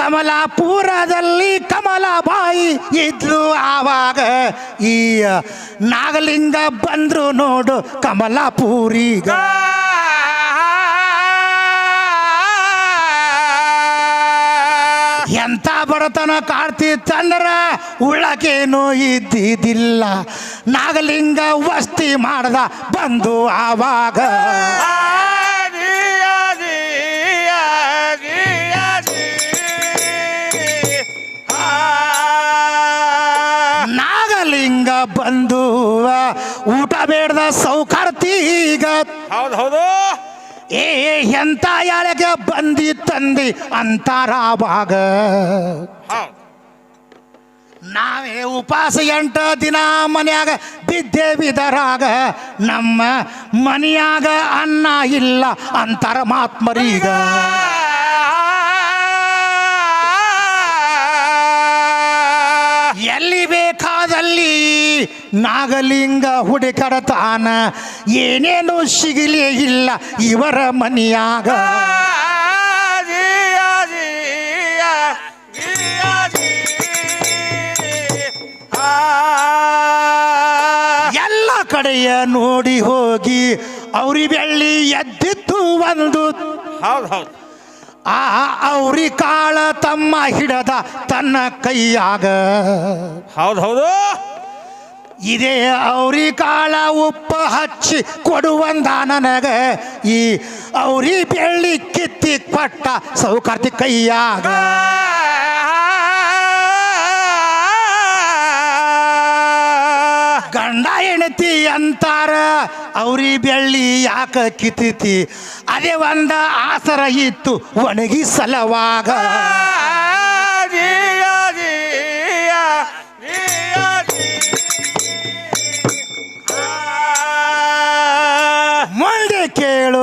ಕಮಲಾಪುರದಲ್ಲಿ ಕಮಲಾಬಾಯಿ ಇದ್ಲು ಆವಾಗ ಈ ನಾಗಲಿಂಗ ಬಂದ್ರು ನೋಡು ಕಮಲಾಪುರಿಗ ಎಂತ ಬಡತನ ಕಾಡ್ತಿತ್ತಂದ್ರ ಉಳ್ಳಕೇನು ಇದ್ದಿದ್ದಿಲ್ಲ ನಾಗಲಿಂಗ ವಸ್ತಿ ಮಾಡ್ದ ಬಂದು ಆವಾಗ ಬಂದು ಊಟ ಬೇಡ್ದ ಸೌಕರ್ತೀಗ. ಹೌದು ಹೌದು. ಏ ಎಂತ ಯಾಳಗೆ ಬಂದಿ ತಂದಿ ಅಂತಾರಾವಾಗ. ನಾವೇ ಉಪಾಸ ಎಂಟ ದಿನ ಮನೆಯಾಗ ಬಿದ್ದೆ ಬಿದರಾಗ. ನಮ್ಮ ಮನೆಯಾಗ ಅನ್ನ ಇಲ್ಲ ಅಂತಾರ ಮಾತ್ಮರೀಗ. ನಾಗಲಿಂಗ ಹುಡುಕಡತಾನ ಏನೇನು ಸಿಗಲೇ ಇಲ್ಲ ಇವರ ಮನೆಯಾಗ. ಎಲ್ಲ ಕಡೆಯ ನೋಡಿ ಹೋಗಿ ಅವ್ರಿ ಬೆಳ್ಳಿ ಎದ್ದಿತ್ತು ಒಂದು. ಹೌದು ಹೌದು. ಆ ಅವ್ರಿ ಕಾಳ ತಮ್ಮ ಹಿಡದ ತನ್ನ ಕೈಯಾಗ. ಹೌದು ಹೌದು. ಇದೇ ಅವ್ರಿ ಕಾಳ ಉಪ್ಪು ಹಚ್ಚಿ ಕೊಡುವಂದ ನನಗ. ಈ ಅವ್ರಿ ಬೆಳ್ಳಿ ಕಿತ್ತಿ ಪಟ್ಟ ಸೌಕರ್ತಿ ಕೈಯಾಗ. ಗಂಡ ಹೆಣತಿ ಅಂತಾರ, ಅವ್ರಿ ಬೆಳ್ಳಿ ಯಾಕ ಕಿತ್ತಿತಿ? ಅದೇ ಒಂದ ಆಸರ ಇತ್ತು ಒಣಗಿ ಸಲವಾಗ.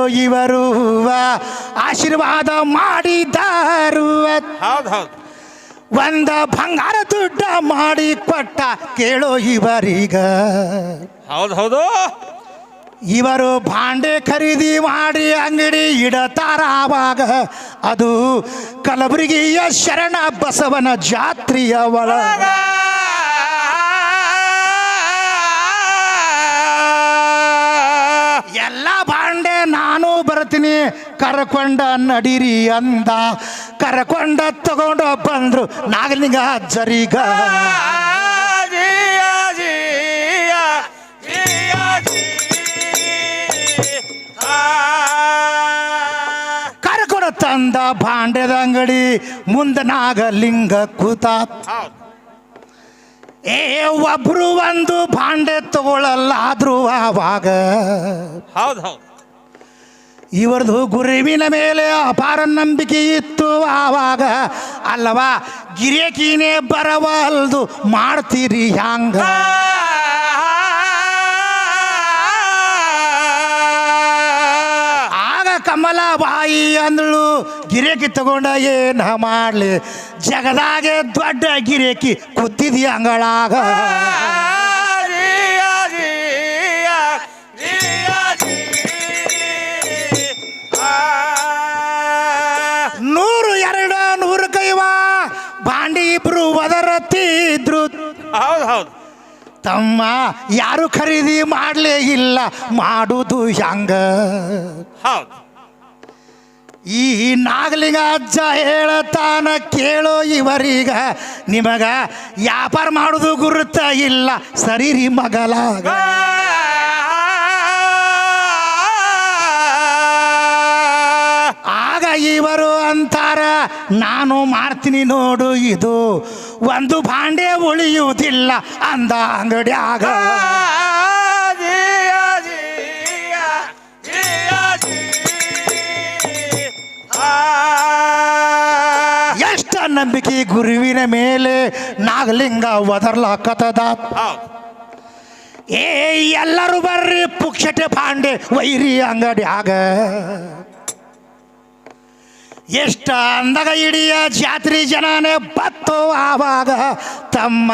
ಇವರು ಆಶೀರ್ವಾದ ಮಾಡಿದಾರು ಹೌದು ಹೌದು. ಒಂದ ಬಂಗಾರ ದುಡ್ಡ ಮಾಡಿ ಕೊಟ್ಟ ಕೇಳೋ ಇವರೀಗ. ಹೌದು ಹೌದು. ಇವರು ಭಾಂಡೆ ಖರೀದಿ ಮಾಡಿ ಅಂಗಡಿ ಇಡತಾರ ಆವಾಗ. ಅದು ಕಲಬುರಗಿಯ ಶರಣ ಬಸವನ ಜಾತ್ರೆಯ ಒಳಗ. ನಾನು ಬರ್ತೀನಿ. ಕರ್ಕೊಂಡ ನಡೀರಿ ಅಂದ. ಕರ್ಕೊಂಡ ತಗೊಂಡ ಬಂದ್ರು. ನಾಗಲಿಂಗ ಜರಿಗ. ಕರ್ಕೊಂಡ ತಂದ ಭಾಂಡ್ಯದ ಅಂಗಡಿ. ಮುಂದೆ ನಾಗಲಿಂಗ ಕೂತ. ಏ, ಒಬ್ರು ಒಂದು ಭಾಂಡೆ ತಗೊಳ್ಳಲ್ಲಾದ್ರೂ ಆವಾಗ. ಹೌದು ಹೌದು. ಇವರದು ಗುರುವಿನ ಮೇಲೆ ಅಪಾರ ನಂಬಿಕೆ ಇತ್ತು ಆವಾಗ. ಅಲ್ಲವಾ, ಗಿರೇಕಿನೇ ಬರವಲ್ದು ಮಾಡ್ತೀರಿ ಹ್ಯಾಂಗ? ಆಗ ಕಮಲ ಬಾಯಿ ಅಂದಳು, ಗಿರೇಕಿ ತಗೊಂಡ ಏನ ಮಾಡಲಿ? ಜಗದಾಗೆ ದೊಡ್ಡ ಗಿರೇಕಿ ಕೂತಿದಿ ಅಂಗಳಾಗ? ಇಬ್ರು ಒದರತ್ತಿದ್ರು ಹೌದು ಹೌದು. ತಮ್ಮ ಯಾರು ಖರೀದಿ ಮಾಡಲೇ ಇಲ್ಲ ಮಾಡುದು ಹೆಂಗ ಹೌದು. ಈ ನಾಗಲಿಂಗ ಅಜ್ಜ ಹೇಳತಾನ ಕೇಳೋ ಇವರೀಗ. ನಿಮಗ ವ್ಯಾಪಾರ ಮಾಡುದು ಗುರುತ ಇಲ್ಲ ಸರಿರಿ ಮಗಲಾಗ. ಇವರು ಅಂತಾರ ನಾನು ಮಾಡ್ತೀನಿ ನೋಡು ಇದು ಒಂದು ಭಾಂಡೆ ಉಳಿಯುವುದಿಲ್ಲ ಅಂದ ಅಂಗಡಿಯಾಗ ಎಷ್ಟ ನಂಬಿಕೆ ಗುರುವಿನ ಮೇಲೆ ನಾಗಲಿಂಗ ಒದರ್ಲಾಕತದ ಏ ಎಲ್ಲರೂ ಬರ್ರಿ ಪುಕ್ಷಟೆ ಪಾಂಡೆ ವೈರಿ ಅಂಗಡಿಯಾಗ ಎಷ್ಟ ಅಂದಾಗ ಇಡಿಯ ಜಾತ್ರೆ ಜನನೇ ಬತ್ತು ಆವಾಗ ತಮ್ಮ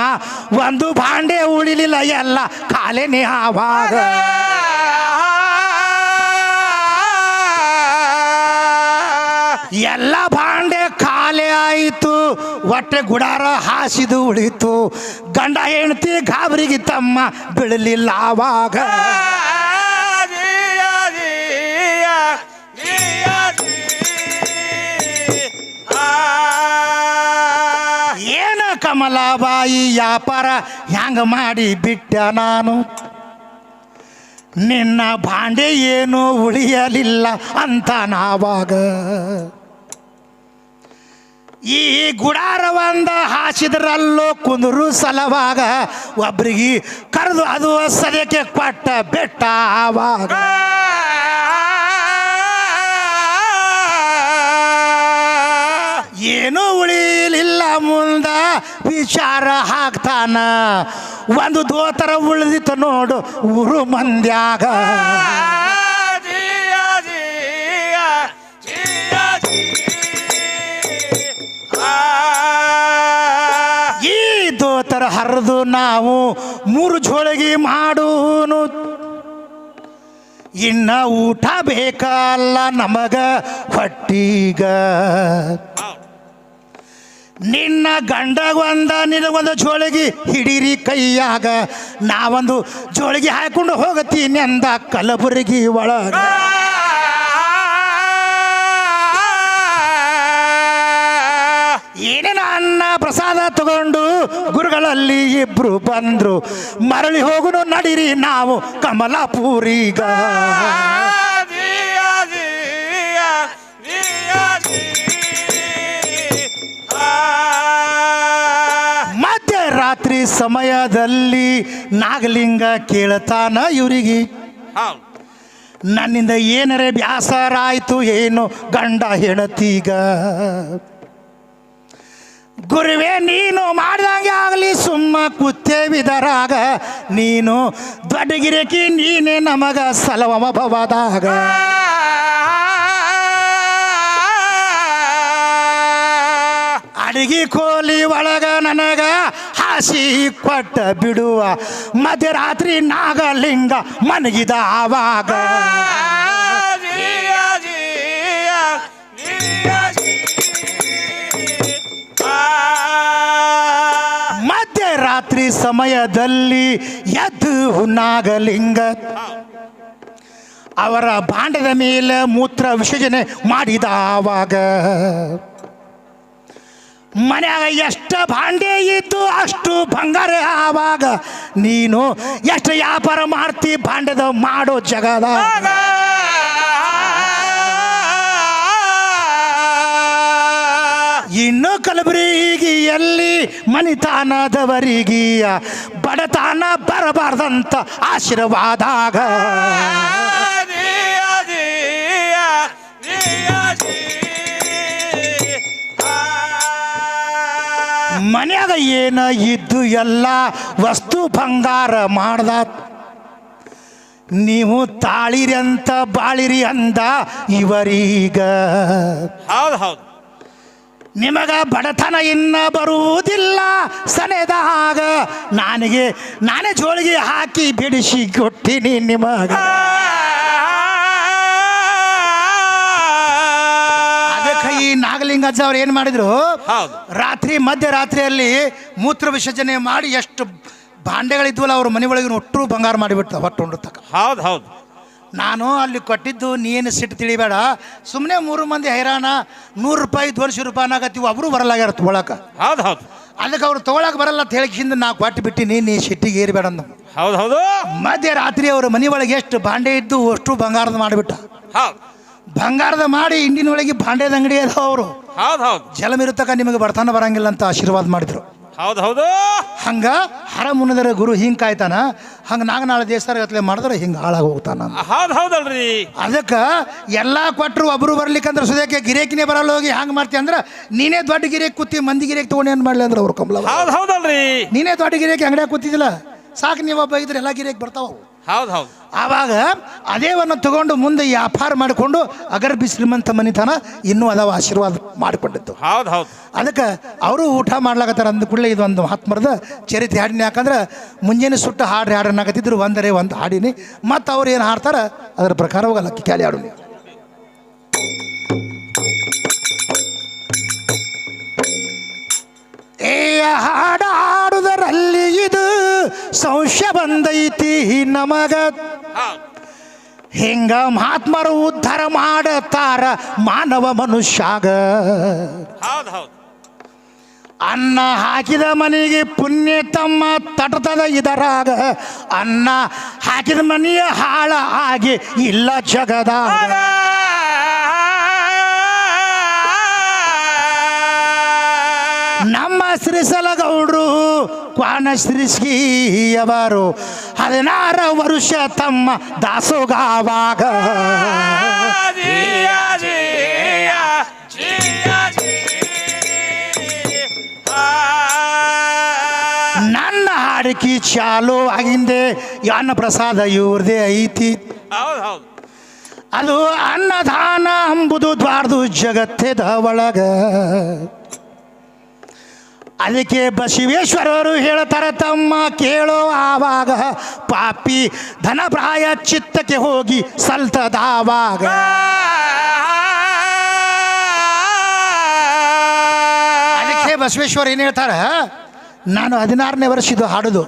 ಒಂದು ಭಾಂಡೆ ಉಳಿಲಿಲ್ಲ, ಎಲ್ಲ ಕಾಲೇನೆ ಆವಾಗ. ಎಲ್ಲ ಭಾಂಡೆ ಖಾಲಿ ಆಯಿತು, ಹೊಟ್ಟೆ ಗುಡಾರ ಹಾಸಿದು ಉಳಿತು. ಗಂಡ ಹೆಂಡತಿ ಗಾಬರಿಗೆ ತಮ್ಮ ಬೀಳಲಿಲ್ಲ ಆವಾಗ. ಕಮಲಾಬಾಯಿ ವ್ಯಾಪಾರ ಹ್ಯಾಂಗ ಮಾಡಿ ಬಿಟ್ಟ ನಾನು ನಿನ್ನ ಭಾಂಡೆ ಏನು ಉಳಿಯಲಿಲ್ಲ ಅಂತ ನಾವಾಗ ಈ ಗುಡಾರವಂದ ಹಾಸಿದ್ರಲ್ಲೋ ಕುಂದರು ಸಲವಾಗ ಒಬ್ರಿಗೆ ಕರೆದು ಅದು ಸದ್ಯಕ್ಕೆ ಕೊಟ್ಟ ಬೆಟ್ಟ ಆವಾಗ ಏನೂ ಉಳಿಲಿಲ್ಲ ಮುಂದ ವಿಚಾರ ಹಾಕ್ತಾನ ಒಂದು ದೋತರ ಉಳಿದಿತ್ತು ನೋಡು ಊರು ಮಂದ್ಯಾಗ. ಈ ದೋತರ ಹರಿದು ನಾವು ಮೂರು ಜೋಳಗಿ ಮಾಡೂನು ಇನ್ನ ಊಟ ಬೇಕಲ್ಲ ನಮಗ ಹೊಟ್ಟೀಗ. ನಿನ್ನ ಗಂಡ ಒಂದ ನಿನಗೊಂದು ಜೋಳಿಗೆ ಹಿಡೀರಿ ಕೈಯಾಗ. ನಾವೊಂದು ಜೋಳಿಗೆ ಹಾಕೊಂಡು ಹೋಗತೀನಿ ಅಂದ ಕಲಬುರಗಿ ಒಳಗ. ಏನೇನ ಅನ್ನ ಪ್ರಸಾದ ತಗೊಂಡು ಗುರುಗಳಲ್ಲಿ ಇಬ್ರು ಬಂದ್ರು. ಮರಳಿ ಹೋಗುನು ನಡಿರಿ ನಾವು ಕಮಲಾಪುರಿಗ. ಮಧ್ಯರಾತ್ರಿ ಸಮಯದಲ್ಲಿ ನಾಗಲಿಂಗ ಕೇಳ್ತಾನ ಇವರಿಗೆ. ನನ್ನಿಂದ ಏನರೇ ಬ್ಯಾಸರಾಯ್ತು ಏನು ಗಂಡ ಹೆಣತೀಗ ಗುರುವೇ ನೀನು ಮಾಡ್ದಂಗೆ ಆಗಲಿ ಸುಮ್ಮ ಕುತ್ತೇವಿದರಾಗ ನೀನು ದೊಡ್ಡಗಿರಕಿ ನೀನೇ ನಮಗ ಸಲವಮಭವದಾಗ. ಅಡಿಗೆ ಕೋಲಿ ಒಳಗ ನನಗ ಹಾಸಿ ಕೊಟ್ಟ ಬಿಡುವ ಮಧ್ಯರಾತ್ರಿ ನಾಗಲಿಂಗ ಮನಗಿದ ಆವಾಗ. ಮಧ್ಯರಾತ್ರಿ ಸಮಯದಲ್ಲಿ ಎದ್ದು ನಾಗಲಿಂಗ. ಅವರ ಬಾಂಡದ ಮೇಲೆ ಮೂತ್ರ ವಿಸರ್ಜನೆ ಮಾಡಿದ ಆವಾಗ. ಮನ್ಯಾಗ ಎಷ್ಟು ಭಾಂಡೆ ಇದ್ದು ಅಷ್ಟು ಬಂಗಾರ ಆವಾಗ ನೀನು ಎಷ್ಟು ವ್ಯಾಪಾರ ಮಾಡ್ತಿ ಭಾಂಡದ ಮಾಡೋ ಜಗದ? ಇನ್ನು ಕಲಬುರಗಿಯಲ್ಲಿ ಮನಿತಾನದವರಿಗಿ ಬಡತನ ಬರಬಾರ್ದಂತ ಆಶೀರ್ವಾದಾಗ ಮನ್ಯಾಗ ಏನ ಇದ್ದು ಎಲ್ಲ ವಸ್ತು ಬಂಗಾರ ಮಾಡ್ದ ನೀವು ತಾಳಿರಿ ಅಂತ ಬಾಳಿರಿ ಅಂದ ಇವರೀಗ. ಹೌದು ಹೌದು. ನಿಮಗ ಬಡತನ ಇನ್ನ ಬರುವುದಿಲ್ಲ ಸನೆದಾಗ ನನಗೆ ನಾನೇ ಜೋಳಿಗೆ ಹಾಕಿ ಬಿಡಿಸಿ ಕೊಟ್ಟಿನಿ ನಿಮಗ. ಈ ನಾಗಲಿಂಗಜ್ಜ ಅವ್ರು ಏನು ಮಾಡಿದ್ರು? ಹೌದು. ರಾತ್ರಿ ಮಧ್ಯರಾತ್ರಿಯಲ್ಲಿ ಮೂತ್ರ ವಿಸರ್ಜನೆ ಮಾಡಿ ಎಷ್ಟು ಭಾಂಡೆಗಳಿದ್ವಲ್ಲ ಅವ್ರ ಮನೆ ಒಳಗಿನ ಒಟ್ಟು ಬಂಗಾರ ಮಾಡಿಬಿಡ್ತ ಹೊಟ್ಟು ತಕ್ಕ ಹೌದು ಹೌದು. ನಾನು ಅಲ್ಲಿ ಕೊಟ್ಟಿದ್ದು ನೀನು ಸಿಟ್ಟು ತಿಳಿಬೇಡ. ಸುಮ್ಮನೆ ಮೂರು ಮಂದಿ ಹೈರಾಣ ನೂರು ರೂಪಾಯಿ ದ್ವರ್ಷ ರೂಪಾಯಿ ಆಗತ್ತೀವಿ ಒಬ್ರು ಬರಲಾಗ್ಯಾರ ತೊಗೊಳಕ. ಹೌದು ಹೌದು. ಅದಕ್ಕೆ ಅವ್ರು ತೊಗೊಳಕ್ ಬರಲ್ಲ ಅಂತ ಹೇಳಿಕಿಂದ ನಾ ಕೊಟ್ಟು ಬಿಟ್ಟಿ ನೀ ಸಿಟ್ಟಿಗೆ ಏರಿಬೇಡ ಅಂದ. ಹೌದು ಹೌದು. ಮಧ್ಯರಾತ್ರಿ ಅವ್ರ ಮನೆ ಒಳಗೆ ಎಷ್ಟು ಭಾಂಡೆ ಇದ್ದು ಅಷ್ಟು ಬಂಗಾರದ ಮಾಡಿಬಿಟ್ಟ. ಹೌದ್. ಬಂಗಾರದ ಮಾಡಿ ಇಂಡಿನ ಒಳಗೆ ಭಾಂಡ್ಯದ ಅಂಗಡಿ ಅದ ಅವರು. ಹೌದ್ ಹೌದ್. ಜಲಮಿರುತ್ತಕ ನಿಮಗೆ ಬರ್ತಾನ ಬರಂಗಿಲ್ಲ ಅಂತ ಆಶೀರ್ವಾದ ಮಾಡಿದ್ರು. ಹೌದು ಹೌದು. ಹಂಗ ಹರ ಮುನ್ನದರ ಗುರು ಹಿಂಗ್ ಕಾಯ್ತಾನ ಹಂಗ ನಾಗ ನಾಳೆ ದೇವಸ್ಥಾನ ಗತ್ಲೆ ಮಾಡಿದ್ರೆ ಹಿಂಗ ಹಾಳಾಗಿ ಹೋಗ್ತಾನ ಹೌದು ಹೌದಲ್ರಿ. ಅದಕ್ಕೆ ಎಲ್ಲ ಕೊಟ್ಟರು ಒಬ್ಬರು ಬರ್ಲಿಕ್ಕಂದ್ರೆ ಸುದಕ್ಕೆ ಗಿರೇಕಿನೇ ಬರಲ್ಲ ಹೋಗಿ ಹಂಗ ಮಾಡ್ತಿ ಅಂದ್ರೆ ನೀನೇ ದೊಡ್ಡ ಗಿರೇಕ್ ಕೂತಿ ಮಂದಿ ಗಿರೇಕ್ ತಗೊಂಡು ಏನು ಮಾಡ್ಲಿ ಅಂದ್ರೆ ಅವ್ರು ಕಮಲ ಹೌದು ಹೌದಲ್ರಿ. ನೀನೇ ದೊಡ್ಡ ಗಿರೇಕ್ ಅಂಗಡಿಯಾಗ ಕೂತಿದ್ದಿಲ್ಲ ಸಾಕು ನೀವು ಒಬ್ಬ ಇದ್ರೆ ಎಲ್ಲ ಗಿರೇಕ್ ಬರ್ತಾವ. ಹೌದು ಹೌದು. ಆವಾಗ ಅದೇವನ್ನು ತಗೊಂಡು ಮುಂದೆ ವ್ಯಾಪಾರ ಮಾಡಿಕೊಂಡು ಅಗರ್ ಶ್ರೀಮಂತ ಮನಿತನ ಇನ್ನೂ ಅದಾವ ಆಶೀರ್ವಾದ ಮಾಡಿಕೊಂಡಿತ್ತು ಹೌದು ಹೌದು. ಅದಕ್ಕೆ ಅವರು ಊಟ ಮಾಡ್ಲಾಕತ್ತಾರ ಅಂದ ಕೂಡಲೇ ಇದೊಂದು ಮಹಾತ್ಮರದ ಚರಿತ್ರೆ. ಹಾಡಿನ ಯಾಕಂದ್ರೆ ಮುಂಜಾನೆ ಸುಟ್ಟು ಹಾಡು ಹಾಡನ್ನಾಗತ್ತಿದ್ರು ಒಂದರೆ ಒಂದು ಹಾಡಿನಿ. ಮತ್ತು ಅವ್ರು ಏನು ಹಾಡ್ತಾರೆ ಅದರ ಪ್ರಕಾರ ಹೋಗಲ್ಲ ಕ್ಯಾಲಿ ಹಾಡು ಏ ಹಾಡು ಹಾಡುದರಲ್ಲಿ ಇದು ಸಂಶಯ ಬಂದೈತಿ ನಮಗ. ಹಿಂಗ ಮಹಾತ್ಮರು ಉದ್ಧಾರ ಮಾಡತಾರ ಮಾನವ ಮನುಷ್ಯಾಗ. ಅನ್ನ ಹಾಕಿದ ಮನೆಗೆ ಪುಣ್ಯ ತಮ್ಮ ತಟತದ ಇದರಾಗ. ಅನ್ನ ಹಾಕಿದ ಮನೆಯ ಹಾಳ ಆಗಿ ಇಲ್ಲ ಜಗದ ನಮ್ಮ ಶ್ರೀಸಲಗೌಡ್ರು ಕ್ವಾಣ ಶ್ರೀಸ್ಗಿಯವರು ಹದಿನಾರ ವರುಷ ತಮ್ಮ ದಾಸೋಗಾವಾಗ. ನನ್ನ ಹಾಡಿಕೆ ಚಾಲು ಆಗಿಂದೆ ಯಾನ ಅನ್ನ ಪ್ರಸಾದ ಇವ್ರದೇ ಐತಿ ಅದು ಅನ್ನದಾನ ಅಂಬುದು ದ್ವಾರದು ಜಗತ್ತೆದ ಒಳಗ. ಅದಕ್ಕೆ ಬಸವೇಶ್ವರರು ಹೇಳ್ತಾರೆ ತಮ್ಮ ಕೇಳೋ ಆವಾಗ ಪಾಪಿ ಧನಪ್ರಾಯ ಚಿತ್ತಕ್ಕೆ ಹೋಗಿ ಸಲ್ತದಾವಾಗ. ಅದಕ್ಕೆ ಬಸವೇಶ್ವರ ಏನು ಹೇಳ್ತಾರ ನಾನು ಹದಿನಾರನೇ ವರ್ಷ ಇದು ಹಾಡುದು.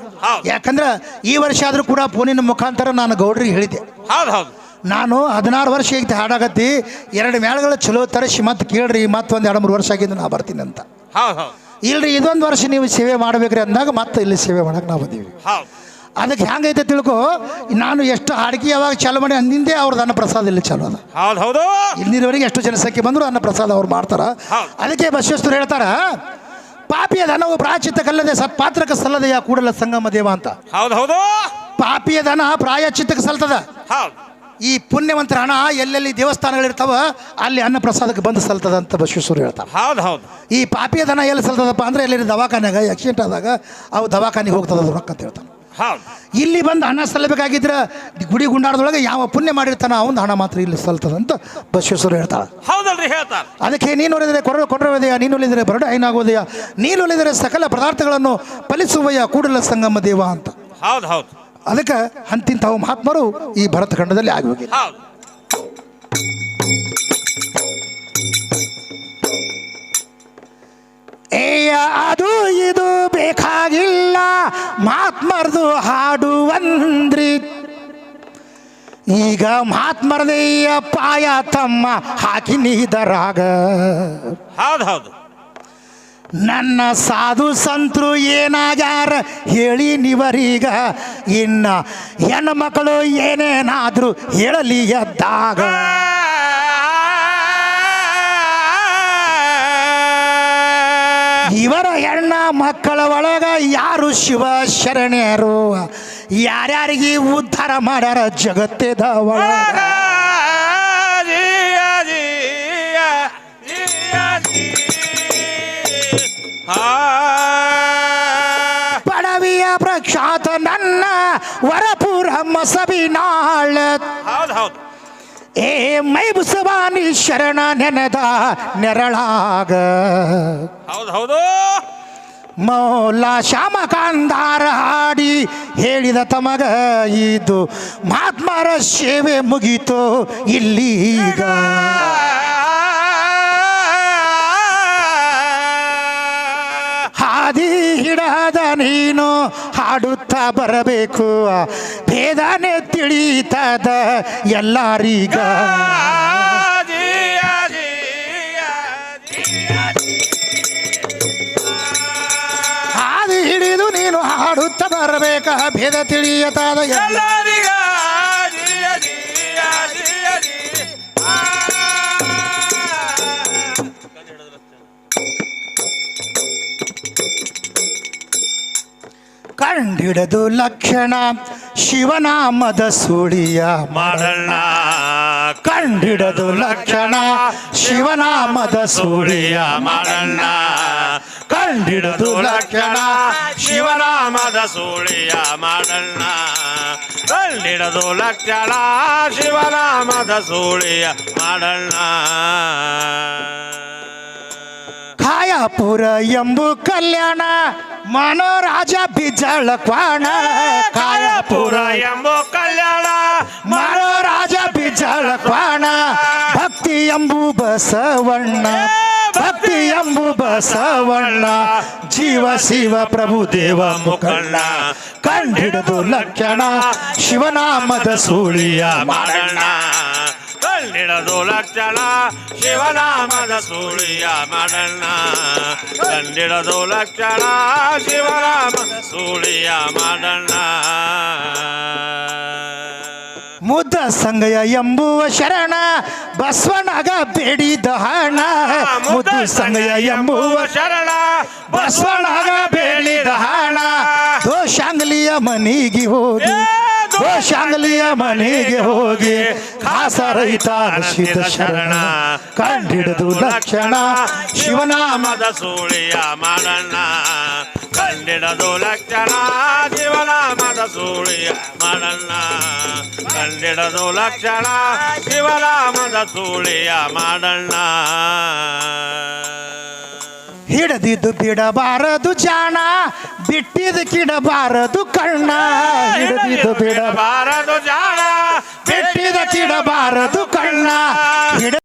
ಯಾಕಂದ್ರೆ ಈ ವರ್ಷ ಆದರೂ ಕೂಡ ಫೋನಿನ ಮುಖಾಂತರ ನಾನು ಗೌಡ್ರಿಗೆ ಹೌದು ಹೌದು. ನಾನು ಹದಿನಾರು ವರ್ಷ ಐತಿ ಹಾಡಾಗತ್ತಿ ಎರಡು ಮೇಳಗಳು ಚಲೋ ತರಿಸಿ ಮತ್ತೆ ಕೇಳ್ರಿ ಮತ್ತೊಂದು ಎರಡು ಮೂರು ವರ್ಷ ಆಗಿದ್ದು ನಾ ಬರ್ತೀನಿ ಅಂತ. ಹೌದು ಹೌದು. ಇಲ್ರಿ ಇದೊಂದು ವರ್ಷ ನೀವು ಸೇವೆ ಮಾಡ್ಬೇಕ್ರಿ ಅಂದಾಗ ಮತ್ತೆ ಇಲ್ಲಿ ಸೇವೆ ಮಾಡಕ್ಕೆ ನಾವು ಬಂದೀವಿ. ಅದಕ್ಕೆ ಹೆಂಗೈತೆ ತಿಳ್ಕೊ ನಾನು ಎಷ್ಟು ಹಾಡಿಕೆ ಯಾವಾಗ ಚಾಲು ಮಾಡಿ ಅಂದಿಂದೆ ಅವ್ರದ್ದು ಅನ್ನ ಪ್ರಸಾದ ಇಲ್ಲಿ ಚಾಲು ಅದ. ಹೌದು ಇಲ್ಲಿವರೆಗೆ ಎಷ್ಟು ಜನಸಂಖ್ಯೆ ಬಂದರೂ ಅನ್ನ ಪ್ರಸಾದ ಅವ್ರು ಮಾಡ್ತಾರ. ಅದಕ್ಕೆ ಬಸವೇಶ್ವರ ಹೇಳ್ತಾರ ಪಾಪಿಯ ಧನವು ಪ್ರಾಚಿತ ಕಲ್ಲದೆ ಸತ್ಪಾತ್ರಕ ಸಲ್ಲದೆಯ ಕೂಡಲ ಸಂಗಮ ದೇವ ಅಂತ. ಹೌದು ಹೌದು. ಪಾಪಿಯ ಧನ ಪ್ರಾಯಚಿತ್ತಕ್ಕೆ ಸಲ್ತದ. ಈ ಪುಣ್ಯವಂತರ ಹಣ ಎಲ್ಲೆಲ್ಲಿ ದೇವಸ್ಥಾನಗಳಿರ್ತಾವ ಅಲ್ಲಿ ಅನ್ನ ಪ್ರಸಾದಕ್ಕೆ ಬಂದು ಸಲ್ತದ ಅಂತ ಬಸವೇಶ್ವರ ಹೇಳ್ತಾರೆ. ಹೌದು ಹೌದು. ಈ ಪಾಪಿಯ ದನ ಎಲ್ಲಿ ಸಲ್ತದಪ್ಪ ಅಂದ್ರೆ ಎಲ್ಲಿ ದವಾಖಾನೆಗ ಆಕ್ಸಿಡೆಂಟ್ ಆದಾಗ ಅವು ದವಾಖಾನೆಗೆ ಹೋಗ್ತದ ಅದು ರೊಕ್ಕ ಅಂತ ಹೇಳ್ತಾನೆ ಹೌದು. ಇಲ್ಲಿ ಬಂದು ಹಣ ಸಲ್ಲಬೇಕಾಗಿದ್ರೆ ಗುಡಿ ಗುಂಡಾರದೊಳಗೆ ಯಾವ ಪುಣ್ಯ ಮಾಡಿರ್ತಾನ ಅವನ ಹಣ ಮಾತ್ರ ಇಲ್ಲಿ ಸಲ್ತದ ಅಂತ ಬಸವೇಶ್ವರ ಹೇಳ್ತಾಳೆ ಹೌದಲ್ರಿ ಹೇಳ್ತಾರೆ. ಅದಕ್ಕೆ ನೀನು ಒಲಿದರೆ ಕೊರ ಕೊರವದೆಯ? ನೀನು ಒಲಿದರೆ ಬರಡ ಐನಾಗೋದೆಯ ನೀನು ಒಲಿದರೆ ಸಕಲ ಪದಾರ್ಥಗಳನ್ನು ಫಲಿಸುವಯ ಕೂಡಲ ಸಂಗಮ ದೇವ ಅಂತ. ಹೌದು ಹೌದು. ಅದಕ್ಕೆ ಅಂತಿಂಥವು ಮಹಾತ್ಮರು ಈ ಭರತಖಂಡದಲ್ಲಿ ಆಗಿ ಹೋಗಿ ಹೌದು. ಏಯ ಅದು ಇದು ಬೇಕಾಗಿಲ್ಲ. ಮಹಾತ್ಮರ್ದು ಹಾಡು ಅಂದ್ರಿ. ಈಗ ಮಹಾತ್ಮರದೆಯ ಪಾಯ ತಮ್ಮ ಹಾಕಿ ನೀದರಾಗ. ಹೌದು ಹೌದು. ನನ್ನ ಸಾಧು ಸಂತರು ಏನಾಗ್ಯಾರ ಹೇಳಿ ನೀವರೀಗ. ಇನ್ನ ಹೆಣ್ಣು ಮಕ್ಕಳು ಏನೇನಾದರೂ ಹೇಳಲಿ ಎದ್ದಾಗ. ಇವರ ಹೆಣ್ಣ ಮಕ್ಕಳ ಒಳಗ ಯಾರು ಶಿವ ಶರಣ್ಯರು ಯಾರ್ಯಾರಿಗೆ ಉದ್ಧಾರ ಮಾಡ್ಯಾರ ಜಗತ್ತಿದ ಒಳಗ ವರಪುರ ಮಸಬಿನಾಳ ಹೌದು ಹೌದು. ಏ ಮೈ ಬುಸವಾನಿ ಶರಣ ನೆನೆದ ನೆರಳಾಗ. ಹೌದು ಹೌದು. ಮೌಲ ಶ್ಯಾಮಕಾಂದಾರ ಹಾಡಿ ಹೇಳಿದ ತಮಗ ಇದು. ಮಹಾತ್ಮರ ಸೇವೆ ಮುಗೀತು ಇಲ್ಲೀಗ. ಬರಬೇಕು. ಭೇದನೆ ತಿಳಿತದ ಎಲ್ಲರಿಗ. ಹಾದಿ ಹಿಡಿದು ನೀನು ಹಾಡುತ್ತ ಬರಬೇಕ. ಭೇದ ತಿಳಿಯತಾದ ಎಲ್ಲ ಎಲ್ಲರಿಗ. ಕಂಡಿಡದು ಲಕ್ಷಣ ಶಿವನಾಮದ ಸುಳಿಯ ಮಾಡಣ್ಣ. ಕಂಡಿಡದು ಲಕ್ಷಣ ಶಿವನಾಮದ ಸುಳಿಯ ಮಾಡಣ್ಣ. ಕಂಡಿಡದು ಲಕ್ಷಣ ಶಿವನಾಮದ ಸುಳಿಯ ಮಾಡಣ್ಣ. ಕಂಡಿಡದು ಲಕ್ಷಣ ಶಿವನಾಮದ ಸುಳಿಯ ಮಾಡಣ್ಣ. ಖಾಯಾಪುರ ಎಂಬು ಕಲ್ಯಾಣ ಮನೋರಾಜ ಬಿಜಳ ಕ್ವಾಣ ಕಾಯಪುರ ಎಂಬೋ ಕಲ್ಯಾಣ ಮನೋರಾಜ ಬಿಜಳ ಕ್ವಾಣ ಭಕ್ತಿ ಎಂಬು ಬಸವಣ್ಣ ಭಕ್ತಿ ಎಂಬು ಬಸವಣ್ಣ ಜೀವ ಶಿವ ಪ್ರಭು ದೇವ ಮುಖಣ್ಣ ಕಂಡಿಡಿದು ಲಕ್ಷಣ ಶಿವನಾಮದ ಸೂಳಿಯ ಮಾಡಣ್ಣ ಕಂಡಿಡದು ಲಕ್ಷಣ ಶಿವನಾಮದ ಸೂಳಿಯ ಮಡಣ್ಣ. ಕಣ್ಣಿಡದು ಲಕ್ಷಣ ಶಿವನಾಮದ ಸೂಳಿಯ ಮಡಣ್ಣ. ಮುದ್ದ ಸಂಗಯ ಎಂಬುವ ಶರಣ ಬಸವನಾಗ ಬೇಡಿ ದಹಣ ಮುದ್ದ ಸಂಗಯ ಎಂಬುವ ಶರಣ ಬಸವನಾಗ ಬೇಡಿ ದಹಣ ದೋಷಾಂಗ್ಲಿಯ ಮನಿಗೆ ಹೋಗಿ ದೋಷಾಂಗ್ಲಿಯ ಮನೆಗೆ ಹೋಗಿ ಖಾಸ ರೈತ ಶಿದ ಶರಣ. ಕಂಡಿಡಿದು ಲಕ್ಷಣ. ಶಿವನಾಮದ ಶಿವನಾಮದ ಸೂಳಿಯ ಮರಣ. ಕಂಡಿಡದು ಲಕ್ಷಣ. ಶಿವನಾಮದ ಸೂಳಿಯ ಮರಣ. ಕಂಡಿಡದು ಲಕ್ಷಣ. ಶಿವನಾಮದ ಸೂಳಿಯ ಮಾಡಣ್ಣ ಹಿಡದಿದ್ದು ಬಿಡಬಾರದು ಜಾಣ ಬಿಟ್ಟಿದ್ದು ಕಿಡಬಾರದು ಕಣ್ಣ. ಹಿಡದಿದ್ದು ಬಿಡಬಾರದು ಬಾರದು ಜಾಣ ಬಿಟ್ಟಿದ ಕಿಡಬಾರದು ಕಣ್ಣ.